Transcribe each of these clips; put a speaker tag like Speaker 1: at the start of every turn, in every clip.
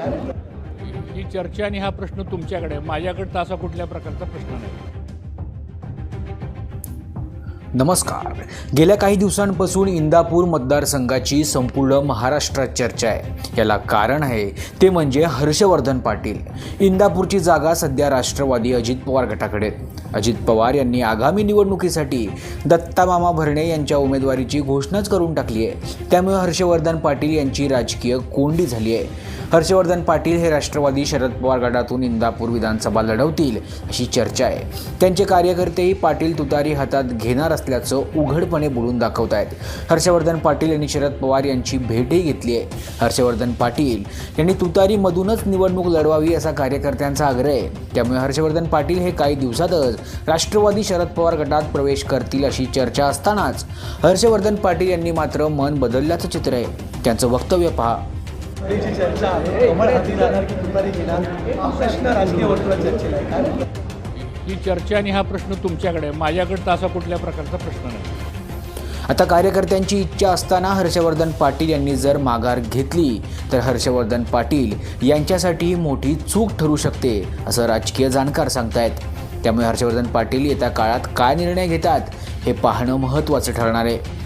Speaker 1: ही चर्चा आणि हा प्रश्न तुमच्याकडे माझ्याकडे तर असा कुठल्या प्रकारचा प्रश्न नाही.
Speaker 2: नमस्कार. गेल्या काही दिवसांपासून इंदापूर मतदारसंघाची संपूर्ण महाराष्ट्रात चर्चा आहे. याला कारण आहे ते म्हणजे हर्षवर्धन पाटील. इंदापूरची जागा सध्या राष्ट्रवादी अजित पवार गटाकडे. अजित पवार यांनी आगामी निवडणुकीसाठी दत्तामामा भरणे यांच्या उमेदवारीची घोषणाच करून टाकली आहे. त्यामुळे हर्षवर्धन पाटील यांची राजकीय कोंडी झाली आहे. हर्षवर्धन पाटील हे राष्ट्रवादी शरद पवार गटातून इंदापूर विधानसभा लढवतील अशी चर्चा आहे. त्यांचे कार्यकर्तेही पाटील तुतारी हातात घेणार असल्याचं उघडपणे बोलून दाखवत आहेत. हर्षवर्धन पाटील यांनी शरद पवार यांची भेटही घेतली आहे. हर्षवर्धन पाटील यांनी तुतारीमधूनच निवडणूक लढवावी असा कार्यकर्त्यांचा आग्रह आहे. त्यामुळे हर्षवर्धन पाटील हे काही दिवसातच राष्ट्रवादी शरद पवार गटात प्रवेश करतील अशी चर्चा असतानाच हर्षवर्धन पाटील यांनी मात्र मन बदलल्याचं चित्र आहे. त्यांचं वक्तव्य पहा.
Speaker 3: चर्चा आहे. हा
Speaker 1: ही चर्चा आणि हा प्रश्न तुमच्याकडे आहे. माझ्याकडे तर असा कुठल्या प्रकारचा प्रश्न नाही.
Speaker 2: आता कार्यकर्त्यांची इच्छा असताना हर्षवर्धन पाटील यांनी जर माघार घेतली तर हर्षवर्धन पाटील यांच्यासाठी मोठी चूक ठरू शकते असं राजकीय जाणकार सांगतायत. त्यामुळे हर्षवर्धन पाटील येत्या काळात काय निर्णय घेतात हे पाहणं महत्वाचं ठरणार आहे.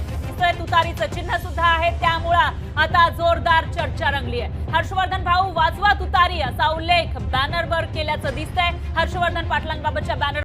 Speaker 4: तुतारीचं चिन्ह सुद्धा आहे त्यामुळं आता जोरदार चर्चा रंगली आहे. हर्षवर्धन भाऊ वाजवा तुतारी असा उल्लेख बॅनरवर केल्याचं दिसतंय. हर्षवर्धन पाटलांबाबतच्या बॅनर